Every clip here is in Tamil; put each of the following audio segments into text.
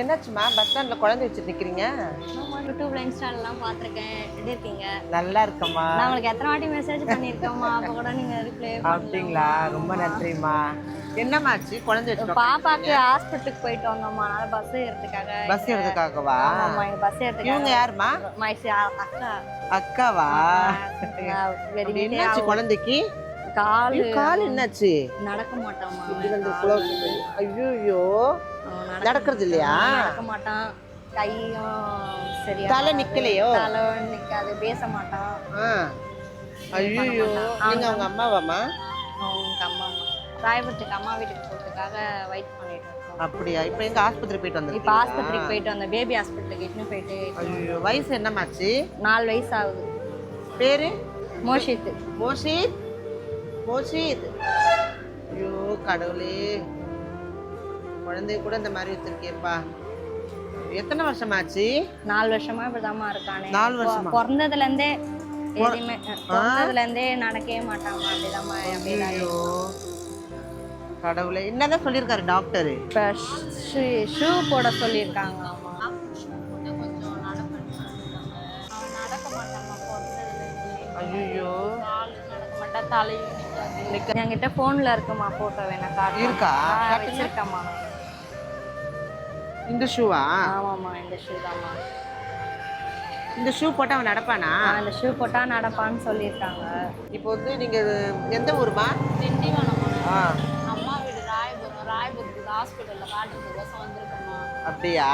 என்னாச்சுமா பஸ் ஸ்டாண்ட்ல குழந்தை வச்சுட்டு நிக்கிறீங்க? ஆமா யூடியூப்ல இன்ஸ்டாலலாம் பார்த்துருக்கேன். எப்படி இருக்கீங்க? நல்லா இருக்கம்மா. நான் உங்களுக்கு எத்தனை வாட்டி மெசேஜ் பண்ணியிருக்கேம்மா? அப்போ கூட நீங்க ரிப்ளை அப்படிங்களா? ரொம்ப நன்றிம்மா. என்னமாச்சு குழந்தை வச்சுட்டு பாப்பாக்கு ஹாஸ்பிட்டலுக்கு போயிட்டு வந்தோம்மா அதனால பஸ் ஏறதுக்காக. பஸ் எடுத்துக்காகவா ஆமாம்மா எங்க பஸ் இவங்க ஏறதுக்காக யாருமா மைசி அக்கா. அக்காவா? என்னாச்சு குழந்தைக்கு? காலு கால் என்னாச்சு? நடக்க மாட்டாம்மா. ஐயோ நடக்கிறது இல்லையா நடக்க மாட்டான். கையும் சரியா தலை நிக்கலையோ? தலை நிக்காது. பேச மாட்டான். ஐயோ நீங்க அவங்க அம்மாவாமா அவங்க அம்மா. ராயபுரத்துக்கு அம்மா வீட்டுக்கு போகிறதுக்காக வெயிட் பண்ணிட்டு இருக்கோம். அப்படியா? இப்ப எங்க ஆஸ்பத்திரி போயிட்டு இப்போ வந்திருக்கீங்களா ஆஸ்பத்திரிக்கு போயிட்டு வந்தேன். பேபி ஹாஸ்பிட்டலுக்கு இட்டுன்னு போயிட்டு ஐயோ. வயசு என்னமாச்சு நாலு வயசு ஆகுது. பேரு? மோஷித்து மோஷித்? மோஷித். ஐயோ கடவுளே. குழந்தைய கூட இந்த மாதிரி வச்சிருக்கேப்பா எத்தனை வருஷமாச்சு? நாலு வருஷமா இப்படிதாம்மா இருக்கானே. நாலு வருஷமா? பிறந்ததுல இருந்தே எதுவுமே பிறந்ததுல இருந்தே நடக்கவே மாட்டாமா அப்படிதாம்மா அப்படிதான் கடவுளே என்னதான் சொல்லியிருக்காரு டாக்டரு? இப்போ ஷூ போட சொல்லியிருக்காங்க ஐயோ என்கிட்ட ஃபோனில் இருக்குமா ஃபோட்டோ வேணா இருக்கா? வச்சிருக்கம்மா. இந்த ஷூவா ஆமாம்மா இந்த ஷூ தாம்மா. இந்த ஷூ போட்டு அவன் நடப்பானா? அந்த ஷூ போட்டா நடப்பான்னு சொல்லியிருக்காங்க. இப்போ வந்து நீங்க எந்த ஊருமா? திண்டிவனம் ஆ. அம்மா வீடு ராயபுரம் ராயபுரத்துக்கு ஹாஸ்பிட்டலில் காட்டுறதுக்கோசம் வந்திருக்கோம்மா. அப்படியா?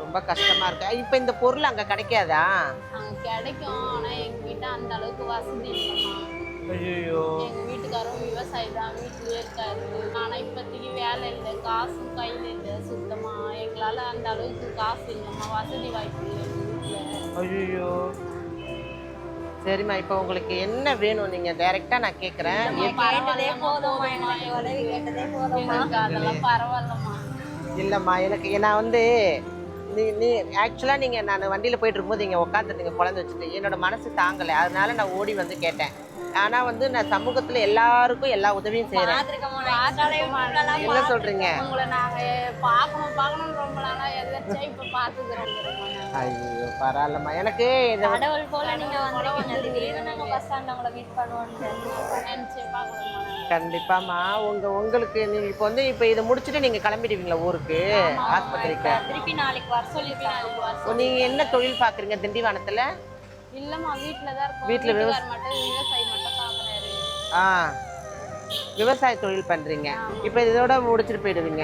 ரொம்ப கஷ்டமா இருக்கு? இப்போ இந்த பொருள் அங்க கிடைக்காதா? அங்கே கிடைக்கும் ஆனால் எங்கள் வீட்டை அந்த அளவுக்கு வசதி இல்லைம்மா. ஐயோ எங்கள் வீட்டுக்காரரும் விவசாயி தான் வீட்டிலே இருக்காரு. ஆனால் இப்போதைக்கு வேலை இல்லை. காசும் கையில் இல்லை சுத்தமாக எங்களால் அந்த அளவுக்கு காசு இல்லைம்மா. வசதி வாய்ப்பு ஐயோ சரிம்மா இப்போ உங்களுக்கு என்ன வேணும் நீங்க? டைரக்டா நான் கேக்குறேன். கேட்டதே போதும்மா. எனக்கு உதவி கேட்டதே போதும்மா. எங்களுக்கு அதெல்லாம் பரவாயில்லம்மா. இல்லைம்மா எனக்கு நான் வந்து நீ நீ ஆக்சுவலாக நீங்கள் நான் வண்டியில் போயிட்டு இருக்கும்போது இங்கே உட்காந்துருந்தீங்க குழந்தை வச்சுட்டு. என்னோட மனசு தாங்கலை. அதனால நான் ஓடி வந்து கேட்டேன். ஆனால் வந்து நான் சமூகத்தில் எல்லாருக்கும் எல்லா உதவியும் செய்கிறேன் என்ன சொல்கிறீங்க உங்களை நாங்கள் பார்க்கணும் பார்க்கணும் ரொம்ப நாளாக எதாச்சும் இப்போ பார்த்துக்கிறோம் ஐயோ பரவாயில்லம்மா. எனக்கு இந்த கடவுள் போல நீங்க நாங்க கண்டிப்பாம்மா. உங்க உங்களுக்கு நீங்கள் இப்போ வந்து இப்போ இதை முடிச்சுட்டு நீங்கள் கிளம்பிடுவீங்களா ஊருக்கு? ஆஸ்பத்திரிக்கு? திருப்பி நாளைக்கு வர சொல்லிருக்காங்க நீங்கள் என்ன தொழில் பார்க்குறீங்க திண்டிவனத்தில்? இல்லைம்மா வீட்டில் தான் இருக்கோம். வீட்ல விவ- வீட்டுக்கார் மட்டும் விவசாயி மட்டும் ஆ விவசாய தொழில் பண்ணுறீங்க இப்போ இதோட முடிச்சுட்டு போயிடுவீங்க.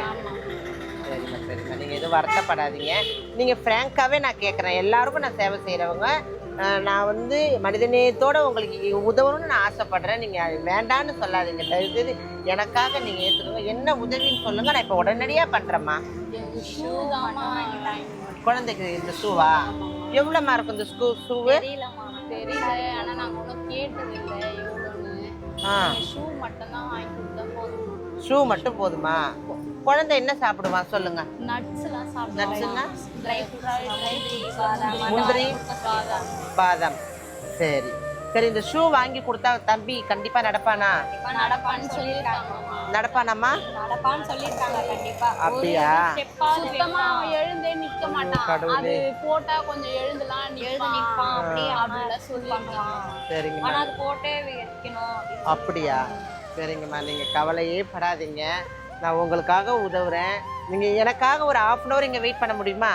சரிம்மா சரிம்மா. நீங்கள் எதுவும் வருத்தப்படாதீங்க. நீங்கள் ஃப்ராங்காகவே நான் கேட்குறேன் எல்லாருக்கும் நான் சேவை செய்கிறவங்க நான் வந்து மனிதநேயத்தோட உங்களுக்கு உதவணும்னு நான் ஆசைப்படுறேன். நீங்கள் அது வேண்டான்னு சொல்லாதீங்க. தயவுசெய்து எனக்காக நீங்கள் ஏற்றுக்கோங்க என்ன உதவின்னு சொல்லுங்கள் நான் இப்போ உடனடியாக பண்ணுறேம்மா குழந்தைக்கு இந்த ஷூவா எவ்வளோமா இருக்கும் இந்த ஷூ ஷூவு தெரியலம்மா தெரியல ஆனால் நாங்கள் ஒன்றும் கேட்டதில்லை எவ்வளோன்னு ஆ ஷூ மட்டும்தான் வாங்கி கொடுத்தா போதும் ஷூ மட்டும் போதுமா குழந்தை என்ன சாப்பிடுவான் சொல்லுங்கள் நட்ஸ்லாம் ட்ரை ஃப்ரூட் முந்திரி பாதாம் பாதாம் சரி சரி இந்த ஷூ வாங்கி கொடுத்தா தம்பி கண்டிப்பா நடப்பானா? நடப்பான்னு சொல்லியிருக்காங்கம்மா நடப்பானாம்மா? நடப்பான்னு சொல்லியிருக்காங்க கண்டிப்பா. அப்படியா? சுத்தமா எழுந்தே நிக்க மாட்டான். அது போட்டா கொஞ்சம் எழுந்தலாம் எழுந்து நிற்பான் அப்படியே அப்படிலாம் சொல்லியிருக்காங்க சரிங்கம்மா. ஆனா அது போட்டே வைக்கணும் அப்படியா? சரிங்கம்மா நீங்க கவலையே படாதீங்க. நான் உங்களுக்காக உதவுறேன். நீங்க எனக்காக ஒரு ஹாஃப் அன் அவர் இங்க வெயிட் பண்ண முடியுமா?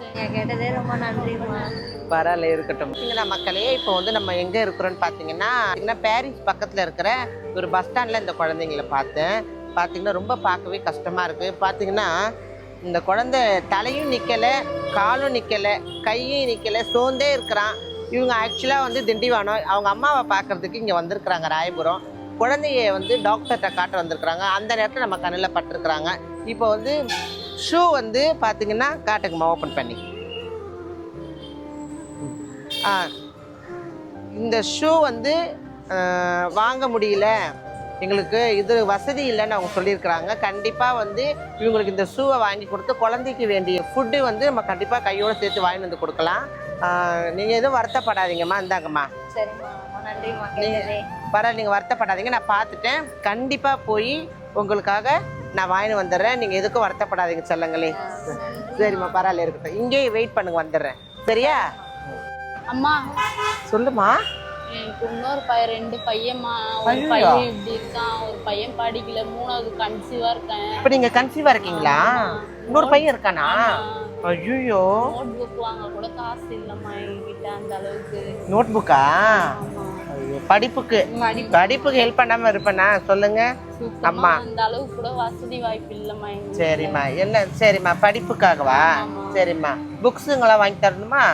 நீங்க கேட்டதே ரொம்ப நன்றிம்மா. பரவாயில்ல இருக்கட்டும். பார்த்தீங்கன்னா மக்களே இப்போ வந்து நம்ம எங்கே இருக்கிறோன்னு பார்த்தீங்கன்னா பார்த்தீங்கன்னா பாரிஸ் பக்கத்தில் இருக்கிற ஒரு பஸ் ஸ்டாண்டில் இந்த குழந்தைங்கள பார்த்தேன். பார்த்தீங்கன்னா ரொம்ப பார்க்கவே கஷ்டமாக இருக்குது பார்த்தீங்கன்னா இந்த குழந்தை தலையும் நிற்கலை காலும் நிற்கலை கையும் நிற்கலை சோர்ந்தே இருக்கிறான். இவங்க ஆக்சுவலாக வந்து திண்டிவானம். அவங்க அம்மாவை பார்க்கறதுக்கு இங்கே வந்திருக்கிறாங்க ராயபுரம். குழந்தைய வந்து டாக்டர்கிட்ட காட்ட வந்திருக்கிறாங்க. அந்த நேரத்தில் நம்ம கண்ணில் பட்டிருக்கிறாங்க. இப்போ வந்து ஷூ வந்து பார்த்தீங்கன்னா காட்டுக்குமா ஓப்பன் பண்ணி. இந்த ஷூ வந்து வாங்க முடியல. எங்களுக்கு இது வசதி இல்லைன்னு அவங்க சொல்லியிருக்கிறாங்க. கண்டிப்பாக வந்து இவங்களுக்கு இந்த ஷூவை வாங்கி கொடுத்து குழந்தைக்கு வேண்டிய ஃபுட்டு வந்து நம்ம கண்டிப்பாக கையோடு சேர்த்து வாங்கிட்டு வந்து கொடுக்கலாம். நீங்கள் எதுவும் வருத்தப்படாதீங்கம்மா. இந்தாங்கம்மா. பரவாயில்ல நீங்கள் வருத்தப்படாதீங்க. நான் பார்த்துட்டேன். கண்டிப்பாக போய் உங்களுக்காக நான் வாங்கிட்டு வந்துடுறேன். நீங்கள் எதுக்கும் வருத்தப்படாதீங்க. செல்லங்களே சரிம்மா பரவாயில்ல இருக்கட்டும். இங்கேயே வெயிட் பண்ணுங்க வந்துடுறேன். சரியா? அம்மா. சொல்லுமா. எனக்கு இன்னொரு பையன் ரெண்டு பையன்மா ஒரு. பையன் இப்படி இருக்கான் ஒரு பையன் படிக்கல மூணாவது கன்சீவா இருக்கேன். இப்போ நீங்கள் கன்சீவாக இருக்கீங்களா? இன்னொரு பையன் இருக்கானா? ஐயோ நோட் புக் வாங்க கூட காசு இல்லம்மா எங்ககிட்ட அந்த அளவுக்கு. நோட் புக்கா படிப்புக்கு. படிப்புக்கு ஹெல்ப் பண்ணாமல் இருப்பேனா? சொல்லுங்க. அம்மா. அந்த அளவுக்கு கூட வசதி வாய்ப்பு இல்லம்மா சரிம்மா. என்ன? சரிம்மா. படிப்புக்காகவா? சரிம்மா. புக்ஸுங்களாம் வாங்கி தரணுமா?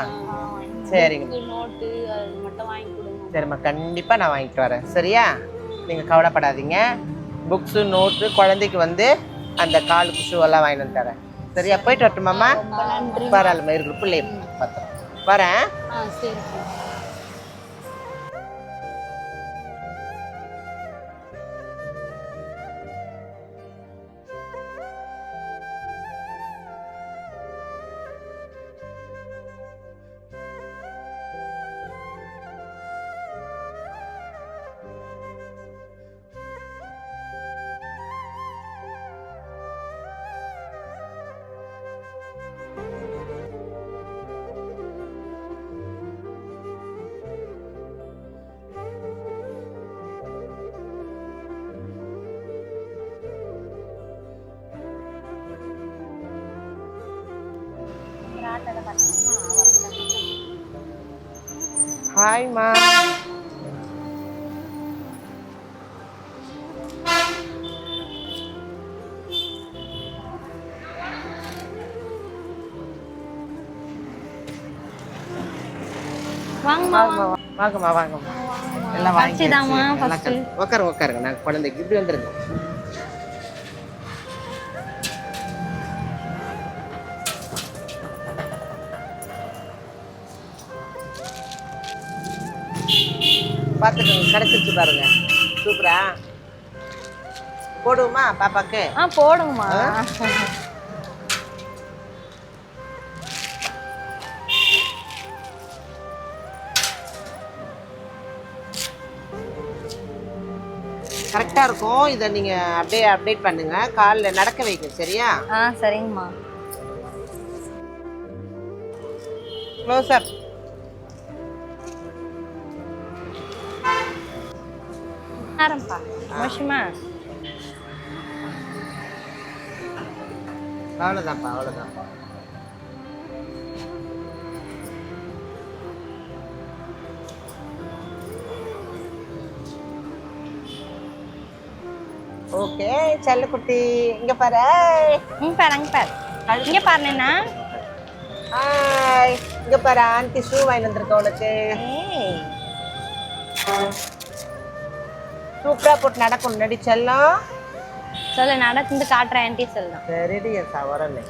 சரிங்க. நோட்டு அது மட்டும் வாங்கி கொடுங்க. சரிம்மா கண்டிப்பாக நான் வாங்கிட்டு வரேன். சரியா? நீங்கள் கவலைப்படாதீங்க. புக்ஸு நோட்டு குழந்தைக்கு வந்து அந்த காலுக்கு ஷூ எல்லாம் வாங்கிட்டு வந்து தரேன். சரியா? போயிட்டு வரட்டுமாம்மா? பரவாயில்லம்மா இருக்கு பிள்ளைய பத்திரம். வரேன். ஆ சரி. ஹாய்மா வாங்கம்மா வாங்கம்மா வாங்கம்மா எல்லாம் வாங்கி. உட்காருங்க உட்காருங்க நான் குழந்தைக்கு இப்படி வந்துருங்க. பார்த்துக்கோங்க கிடச்சிருச்சு பாருங்க. சூப்பரா? போடுவோமா பாப்பாக்கு? ஆ போடுங்கம்மா. கரெக்டாக இருக்கும். இதை நீங்கள் அப்படியே அப்டேட் பண்ணுங்க. காலில் நடக்க வைங்க சரியா? ஆ சரிங்கம்மா. க்ளோஸ் அப் ஆரம்பா மோஷமா அவ்வளோதான்ப்பா அவ்வளோதான்ப்பா ஓகே செல்லக்குட்டி இங்க பாரு இங்க பாரு அங்க பாரு இங்க பாரு நின்னா ஹாய் இங்க பாரு ஆன்ட்டி ஷூ வாங்கி வந்திருக்கேன் உனக்கு ஏய் சூப்பரா போட்டு நடக்கும் நடி செல்லம் சொல்லு நடந்து காட்டுறேன் ஆன்ட்டி சொல்லலாம் சரிடி என் சவரலை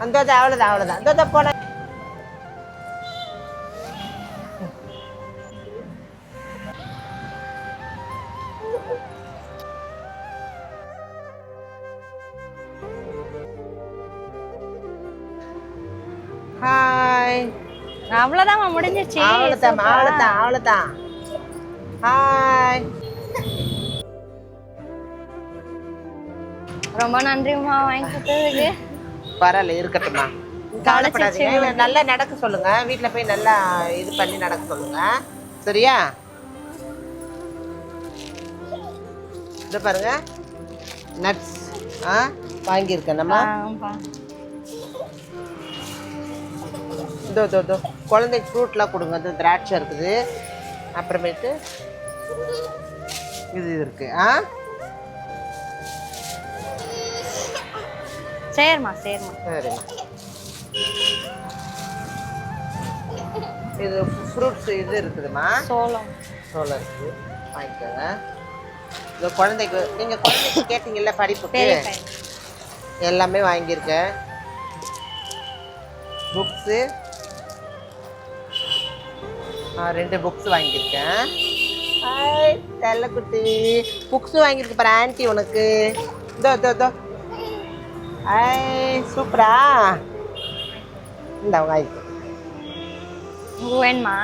அந்த அவ்வளோதான் அவ்வளோதான். அந்த போன ஹாய் அவ்வளவுதாம்மா முடிஞ்சிச்சு அவ்வளோதான் அவ்வளோதான் அவ்வளோதான். ஹாய் ரொம்ப நன்றிம்மா வாங்கி கொடுத்ததுக்கு. பரவாயில்ல இருக்கட்டும்மா. கவலைப்படாதீங்க. நல்லா நடக்க சொல்லுங்க. வீட்டில் போய் நல்லா இது பண்ணி நடக்க சொல்லுங்க. சரியா? இது பாருங்க. நட்ஸ் ஆ வாங்கியிருக்கேன். நம்ம. இதோ இதோ இதோ. குழந்தைக்கு ஃப்ரூட்லாம் கொடுங்க. இது திராட்சை இருக்குது. அப்புறமேட்டு இது இருக்கு ஆ? சரிம்மா சரிம்மா சரிம்மா. இது ஃப்ரூட்ஸ் இது இருக்குதுமா சோளம். சோளம் இருக்குது வாங்கிக்கோங்க. இந்த குழந்தைக்கு நீங்கள் குழந்தைக்கு கேட்டீங்கல்ல படிப்புக்கு? எல்லாமே வாங்கியிருக்கேன் புக்ஸு ரெண்டு புக்ஸ் வாங்கியிருக்கேன். ஹாய் செல்லக்குட்டி புக்ஸு வாங்கியிருக்கு பாரு ஆன்ட்டி உனக்கு. இதோ இதோ இதோ. ஹாய் சூப்பரா இந்த உங்களுக்கு வேணுமா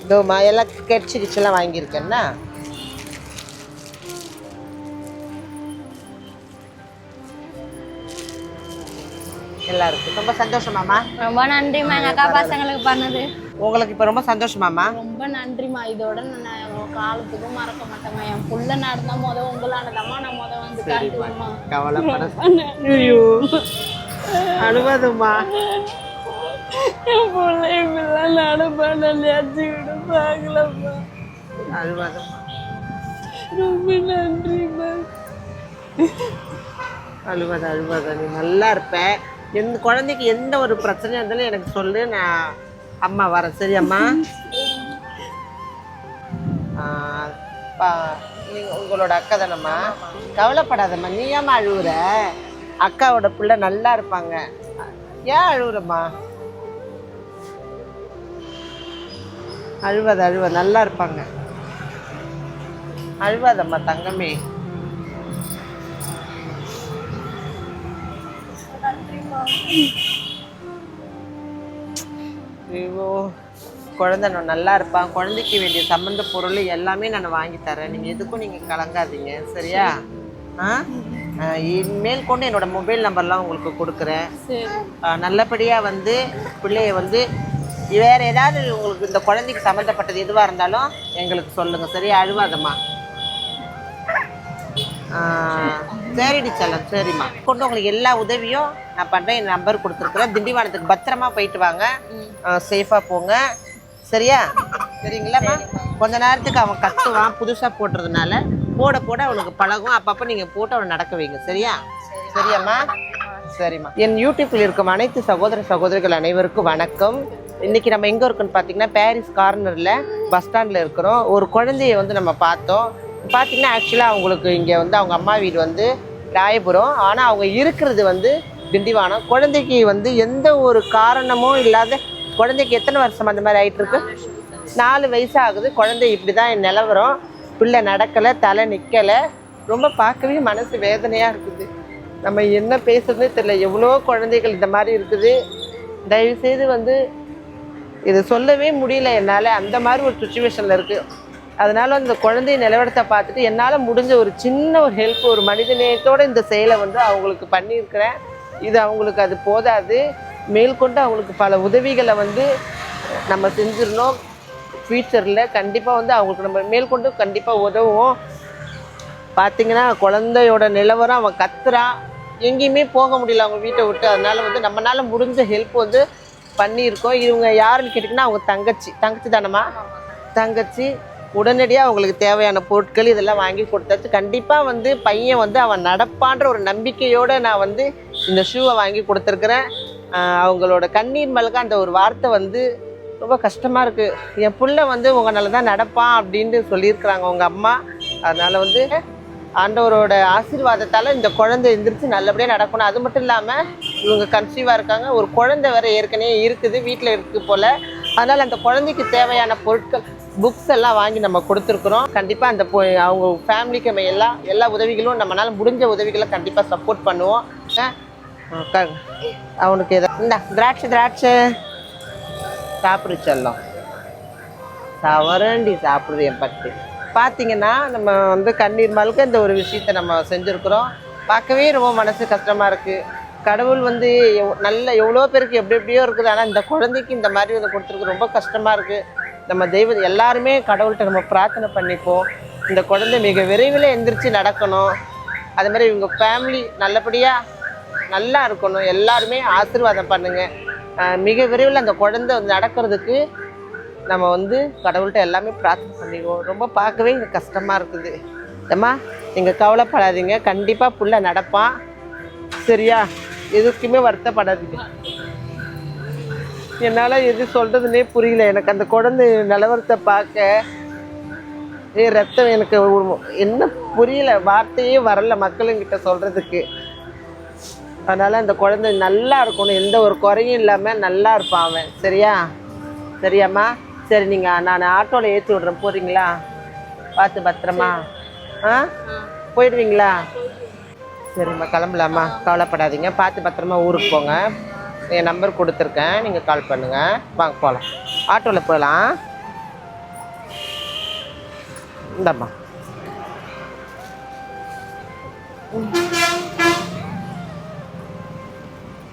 இதோம்மா எல்லாம் கெட்சி கிச்செல்லாம் வாங்கியிருக்கேன்னா எல்லாருக்கும். ரொம்ப சந்தோஷமாம்மா ரொம்ப நன்றிம்மா. எங்க அக்கா பசங்களுக்கு பண்ணது. உங்களுக்கு இப்போ ரொம்ப சந்தோஷமாம்மா ரொம்ப நன்றிம்மா. இதோட நான் காலத்துக்கும் மறக்க மாட்டேம்மா. என் புள்ள நடந்தா முத உங்களானதாம்மா நான் முத வந்து காட்டுவேம்மா. கவலைப்பட ஐயோ. அழுவாதும்மா. என் புள்ள இப்படிலாம் நடப்பான நேர்ச்சி விட பார்க்கலம்மா. அழுவாதும்மா. ரொம்ப நன்றிம்மா. அழுவாத அழுவாத. நீ நல்லா இருப்ப. எந்த குழந்தைக்கு எந்த ஒரு பிரச்சனையாக இருந்தாலும் எனக்கு சொல்லு நான் அம்மா வரேன். சரி அம்மா உங்களோட அக்கா தானம்மா? கவலைப்படாதம்மா நீ ஏம்மா அழுகுற அக்காவோட பிள்ளை நல்லா இருப்பாங்க. ஏன் அழுகுறம்மா அழுவாத அழுவ நல்லா இருப்பாங்க. அழுவாதம்மா தங்கமே. ஐயோ குழந்தை நான் நல்லா இருப்பான் குழந்தைக்கு வேண்டிய சம்மந்த பொருள் எல்லாமே நான் வாங்கி தரேன். நீங்கள் எதுக்கும் நீங்கள் கலங்காதீங்க. சரியா? ஆ? இனிமேல் கொண்டு என்னோட மொபைல் நம்பர்லாம் உங்களுக்கு கொடுக்குறேன். நல்லபடியாக வந்து பிள்ளைய வந்து வேறு ஏதாவது உங்களுக்கு இந்த குழந்தைக்கு சம்மந்தப்பட்டது எதுவாக இருந்தாலும் எங்களுக்கு சொல்லுங்கள் சரியா? அழுவாதம்மா. சரிடி செல்லம் சரிம்மா. கொண்டு உங்களுக்கு எல்லா உதவியும் நான் பண்ணுறேன் என் நம்பர் கொடுத்துருக்குறேன். திண்டிவனத்துக்கு பத்திரமா போயிட்டு வாங்க. சேஃபாக போங்க. சரியா? சரிங்களாம்மா கொஞ்ச நேரத்துக்கு அவன் கத்துவான். புதுசாக போடுறதுனால போட போட அவனுக்கு பழகும். அப்பப்போ நீங்கள் போட்டு அவனை நடக்க வைங்க. சரியா? சரியாம்மா சரிம்மா என் யூடியூப்பில் இருக்கும் அனைத்து சகோதர சகோதரிகள் அனைவருக்கும் வணக்கம். இன்றைக்கி நம்ம எங்கே இருக்கோம்னு பார்த்தீங்கன்னா பாரிஸ் கார்னரில் பஸ் ஸ்டாண்டில் இருக்கிறோம். ஒரு குழந்தைய வந்து நம்ம பார்த்தோம். பார்த்தீங்கன்னா ஆக்சுவலாக அவங்களுக்கு இங்கே வந்து அவங்க அம்மா வீடு வந்து ராயபுரம் ஆனால் அவங்க இருக்கிறது வந்து திண்டிவனம். குழந்தைக்கு வந்து எந்த ஒரு காரணமும் இல்லாத குழந்தைக்கு எத்தனை வருஷம் அந்த மாதிரி ஆகிட்டுருக்கு நாலு வயசு ஆகுது குழந்தை இப்படி தான் நிலவரம். பிள்ளை நடக்கலை தலை நிற்கலை ரொம்ப பார்க்கவே மனசு வேதனையாக இருக்குது. நம்ம என்ன பேசுறதுன்னு தெரியல. எவ்வளோ குழந்தைகள் இந்த மாதிரி இருக்குது. தயவுசெய்து வந்து இதை சொல்லவே முடியல என்னால். அந்த மாதிரி ஒரு சுச்சுவேஷனில் இருக்குது அதனால அந்த குழந்தை நிலவரத்தை பார்த்துட்டு என்னால் முடிஞ்ச ஒரு சின்ன ஒரு ஹெல்ப் ஒரு மனிதநேயத்தோட இந்த செயலை வந்து அவங்களுக்கு பண்ணியிருக்கிறேன். இது அவங்களுக்கு அது போதாது. மேற்கொண்டு அவங்களுக்கு பல உதவிகளை வந்து நம்ம செஞ்சிடணும். ஃப்யூச்சரில் கண்டிப்பாக வந்து அவங்களுக்கு நம்ம மேல்கொண்டு கண்டிப்பாக உதவுவோம். பார்த்தீங்கன்னா குழந்தையோட நிலவரம் அவன் கத்துறான் எங்கேயுமே போக முடியல அவங்க வீட்டை விட்டு. அதனால் வந்து நம்மளால் முடிஞ்ச ஹெல்ப் வந்து பண்ணியிருக்கோம். இவங்க யாருன்னு கேட்டிங்கன்னா அவங்க தங்கச்சி. தங்கச்சி தானம்மா? தங்கச்சி. உடனடியாக அவங்களுக்கு தேவையான பொருட்கள் இதெல்லாம் வாங்கி கொடுத்தாச்சு. கண்டிப்பாக வந்து பையன் வந்து அவன் நடப்பான்ற ஒரு நம்பிக்கையோடு நான் வந்து இந்த ஷூவை வாங்கி கொடுத்துருக்குறேன். அவங்களோட கண்ணீர் மலக அந்த ஒரு வார்த்தை வந்து ரொம்ப கஷ்டமாக இருக்குது என் பிள்ளை வந்து உங்களால் தான் நடப்பான் அப்படின்ட்டு சொல்லியிருக்கிறாங்க உங்கள் அம்மா. அதனால் வந்து ஆண்டவரோட ஆசீர்வாதத்தால் இந்த குழந்தை எந்திரிச்சு நல்லபடியாக நடக்கணும். அது மட்டும் இல்லாமல் இவங்க கன்சீவாக இருக்காங்க. ஒரு குழந்தை வேறு ஏற்கனவே இருக்குது வீட்டில் இருக்குது போல். அதனால் அந்த குழந்தைக்கு தேவையான பொருட்கள் புக்ஸ் எல்லாம் வாங்கி நம்ம கொடுத்துருக்குறோம். கண்டிப்பாக அந்த பொ- அவங்க ஃபேமிலிக்கு நம்ம எல்லா எல்லா உதவிகளும் நம்மளால் முடிஞ்ச உதவிகளை கண்டிப்பாக சப்போர்ட் பண்ணுவோம். அவனுக்கு எதாவது இந்த திராட்சை திராட்சை. சாப்பிடு செல்லம். சவரண்டி சாப்பிடுது என் பட்டு பார்த்தீங்கன்னா நம்ம வந்து கண்ணீர் மல்க இந்த ஒரு விஷயத்தை நம்ம செஞ்சுருக்குறோம். பார்க்கவே ரொம்ப மனசு கஷ்டமாக இருக்குது கடவுள் வந்து நல்ல எவ்வளோ பேருக்கு எப்படி எப்படியோ இருக்குது. ஆனால் இந்த குழந்தைக்கு இந்த மாதிரி வந்து கொடுத்துருக்கு ரொம்ப கஷ்டமாக இருக்குது நம்ம தெய்வ எல்லாருமே கடவுள்கிட்ட நம்ம பிரார்த்தனை பண்ணிப்போம். இந்த குழந்தை மிக விரைவில் எந்திரிச்சு நடக்கணும். அது மாதிரி இவங்க ஃபேமிலி நல்லபடியாக நல்லா இருக்கணும். எல்லாருமே ஆசீர்வாதம் பண்ணுங்கள் மிக விரைவில் அந்த குழந்தை வந்து நடக்கிறதுக்கு நம்ம வந்து கடவுள்கிட்ட எல்லாமே பிரார்த்தனை பண்ணிக்குவோம் ரொம்ப பார்க்கவே இங்கே கஷ்டமாக இருக்குது. ஏம்மா நீங்கள் கவலைப்படாதீங்க. கண்டிப்பாக புள்ள நடப்பான். சரியா? எதுக்குமே வருத்தப்படாதீங்க. என்னால் எது சொல்கிறதுனே புரியல. எனக்கு அந்த குழந்தை நிலவரத்தை பார்க்க ஏ ரத்தம் எனக்கு என்ன புரியல. வார்த்தையே வரல மக்களுங்கிட்ட சொல்கிறதுக்கு அதனால் அந்த குழந்தை நல்லா இருக்கணும். எந்த ஒரு குறையும் இல்லாமல் நல்லா இருப்பான் அவன். சரியா? சரியாம்மா சரி நீங்கள் நான் ஆட்டோவில் ஏற்றி விட்றேன். போகிறீங்களா பார்த்து பத்திரமா. ஆ? போயிடுவீங்களா? சரிம்மா கிளம்பலாமா கவலைப்படாதீங்க. பார்த்து பத்திரமா ஊருக்கு போங்க. என் நம்பர் கொடுத்துருக்கேன். நீங்கள் கால் பண்ணுங்கள் வாங்க போகலாம் ஆட்டோவில் போகலாம் இந்தாம்மா.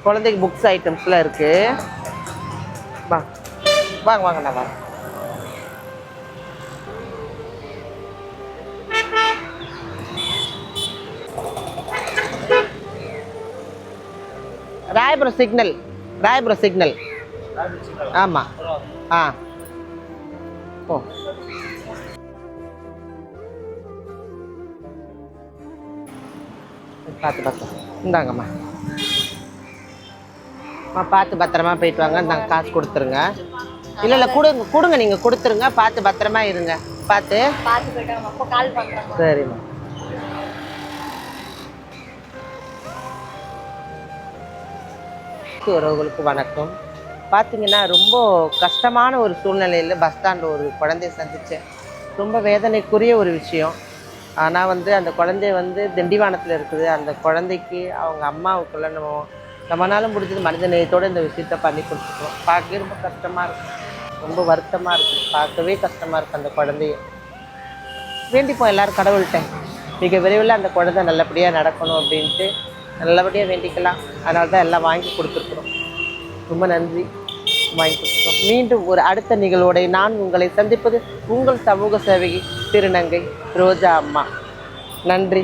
குழந்தைக்கு புக்ஸ் ஐட்டம்ஸ்லாம் இருக்குது வா. வாங்க வாங்க நான் வாங்க ராயபுரம் சிக்னல் ராயபுரம் சிக்னல் ஆமாம் ஆ. ஓ பார்த்து பார்த்து இந்தாங்கம்மா. அம்மா பார்த்து பத்திரமா போயிட்டு வாங்க. இந்தாங்க காசு கொடுத்துருங்க. இல்லை இல்லை கொடுங்க கொடுங்க. நீங்கள் கொடுத்துருங்க. பார்த்து பத்திரமா இருங்க. பார்த்து. பார்த்து அனைத்து உறவுகளுக்கு வணக்கம். பார்த்திங்கன்னா ரொம்ப கஷ்டமான ஒரு சூழ்நிலையில் பஸ் ஸ்டாண்டில் ஒரு குழந்தைய சந்தித்தேன் ரொம்ப வேதனைக்குரிய ஒரு விஷயம். ஆனால் வந்து அந்த குழந்தைய வந்து திண்டிவானத்தில் இருக்குது. அந்த குழந்தைக்கு அவங்க அம்மாவுக்குள்ள நம்ம நம்மளால முடிஞ்சது மனித நேயத்தோடு இந்த விஷயத்த பண்ணி கொடுத்துருக்கோம் பார்க்கவே ரொம்ப கஷ்டமாக இருக்கும் ரொம்ப வருத்தமாக இருக்குது பார்க்கவே கஷ்டமாக இருக்குது அந்த குழந்தைய. வேண்டிப்போம் எல்லாரும் கடவுள்கிட்ட. மிக விரைவில் அந்த குழந்தை நல்லபடியாக நடக்கணும் அப்படின்ட்டு நல்லபடியாக வேண்டிக்கலாம். அதனால தான் எல்லாம் வாங்கி கொடுத்துருக்குறோம். ரொம்ப நன்றி. வாங்கி கொடுத்துருக்கோம் மீண்டும் ஒரு அடுத்த நிகழ்வோட நான் உங்களை சந்திப்பது உங்கள் சமூக சேவகி திருநங்கை ரோஜா அம்மா. நன்றி.